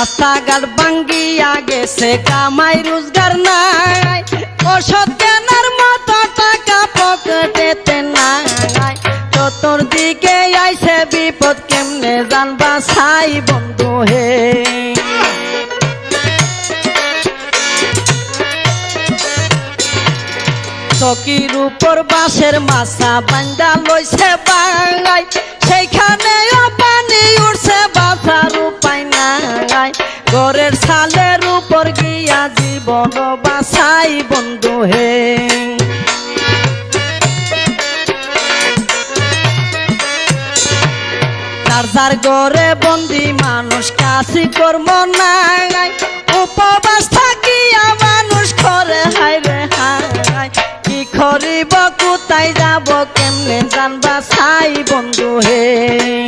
রাস্তাঘাট ভাঙ্গিয়া গেছে, কামাই রোজগার নাই। কেনার মতো টাকা পকেটেতে নাই। চতুর্দিকে আইছে বিপদ, কেমনে জানবা ছাই বন্ধু হে? চকির উপর বাঁশের মাছা বান্দা লইছে বাঙাই। নাই। ঘরের ছালের উপর গিয়া জীবন বাঁচাই বন্ধু হে। যার ঘরে বন্দি মানুষ কাশি কর্ম নাই। উপবাস থাকিয়া মানুষ করে হাই রে হাই কি করিব, কোথায় যাব, কেমনে জানবা, ছাই বন্ধু হে।